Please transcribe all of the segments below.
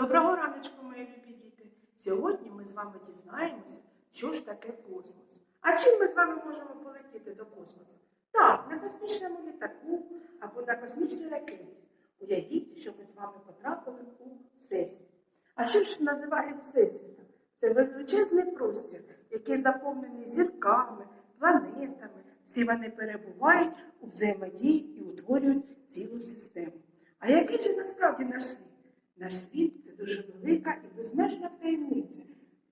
Доброго раночку, мої любі діти! Сьогодні ми з вами дізнаємося, що ж таке космос. А чим ми з вами можемо полетіти до космосу? Так, на космічному літаку або на космічній ракеті. Уявіть, що ми з вами потрапили у Всесвіт. А що ж називають Всесвітом? Це величезний простір, який заповнений зірками, планетами. Всі вони перебувають у взаємодії і утворюють цілу систему. А який же насправді наш світ? Наш світ це дуже велика і безмежна таємниця.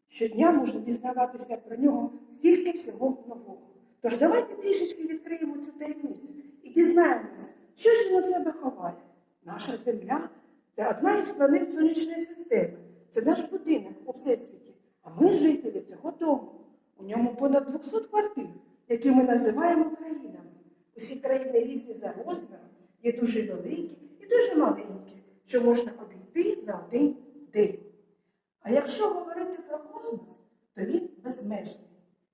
Щодня можна дізнаватися про нього стільки всього нового. Тож давайте трішечки відкриємо цю таємницю і дізнаємося, що ж він у себе ховає. Наша Земля це одна із планет сонячної системи. Це наш будинок у всесвіті. А ми жителі цього дому. У ньому понад 200 квартир, які ми називаємо країнами. Усі країни різні за розміром, є дуже великі і дуже маленькі, що можна обійти за один день. А якщо говорити про космос, то він безмежний.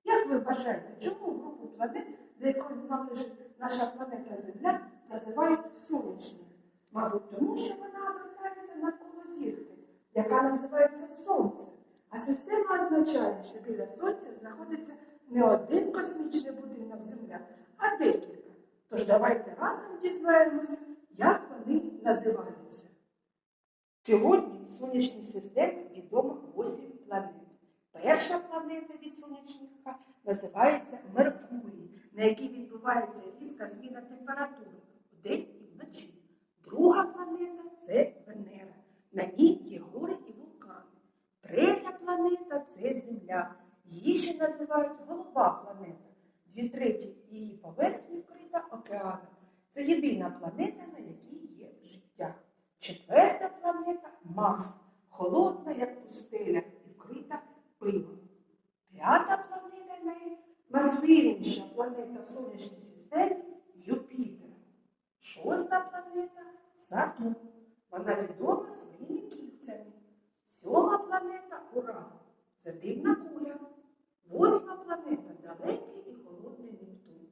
Як ви вважаєте, чому групу планет, до якої належить наша планета Земля, називають сонячною? Мабуть, тому що вона обертається навколо зірки, яка називається Сонце. А система означає, що біля Сонця знаходиться не один космічний будинок Земля, а декілька. Тож давайте разом дізнаємося, як вони називаються. Сьогодні в сонячній системі відомо 8 планет. Перша планета від сонячника називається Меркурій, на якій відбувається різка зміна температури вдень і вночі. Друга планета це Венера. На ній є гори і вулкани. Третя планета це Земля. Її ще називають голуба планета. Дві треті її поверхні вкрита океаном. Це єдина планета, на якій є життя. Четверта Марс, холодна, як пустеля, і вкрита пилом. П'ята планета наймасивніша планета в сонячній системі Юпітер. Шоста планета Сатурн. Вона відома своїми кільцями. Сьома планета Уран. Це дивна куля. Восьма планета далекий і холодний Нептун.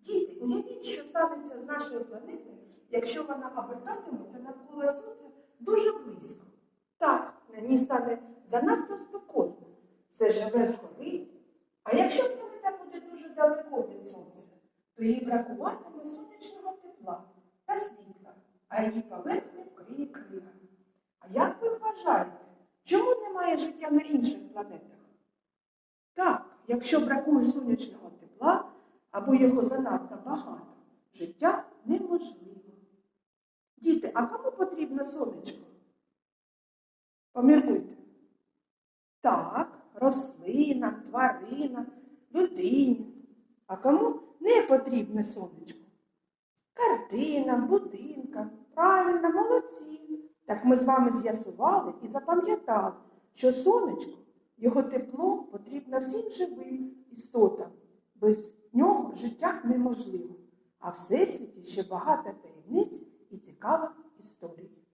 Діти, уявіть, що станеться з нашою планетою, якщо вона обертатиметься навколо Сонця дуже близько. Так, на ній стане занадто спекотно. Все живе згори. А якщо планета буде дуже далеко від Сонця, то їй бракуватиме сонячного тепла та світла, а її поверхня вкриє крига. А як ви вважаєте, чому немає життя на інших планетах? Так, якщо бракує сонячного тепла або його занадто багато, життя неможливо. Діти, а кому потрібно сонечко? Поміркуйте. Так, рослинам, тваринам, людині. А кому не потрібне сонечко? Картинам, будинкам. Правильно, молодці. Так ми з вами з'ясували і запам'ятали, що сонечко, його тепло потрібно всім живим істотам. Без нього життя неможливо. А в всесвіті ще багато таємниць і цікавих історій.